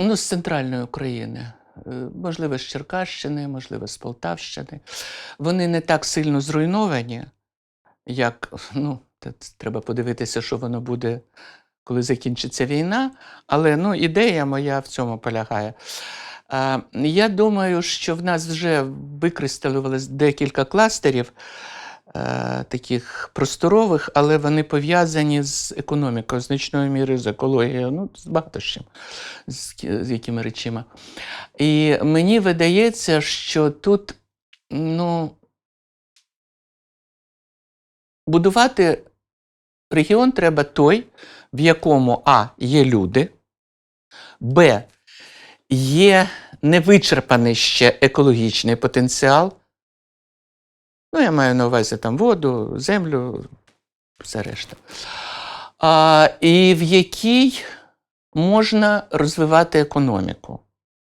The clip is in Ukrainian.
Ну, з центральної України. Е, Можливо, з Черкащини, можливо, з Полтавщини. Вони не так сильно зруйновані, як ну, треба подивитися, що воно буде, коли закінчиться війна. Але ну, ідея моя в цьому полягає. Я думаю, що в нас вже викристалювалось декілька кластерів таких просторових, але вони пов'язані з економікою, значною мірою з екологією, ну, з багато з чим, з, з якими речима. І мені видається, що тут ну, будувати регіон треба той, в якому А є люди, Б. Є невичерпаний ще екологічний потенціал. Ну, я маю на увазі там воду, землю, все решта. А, і в якій можна розвивати економіку.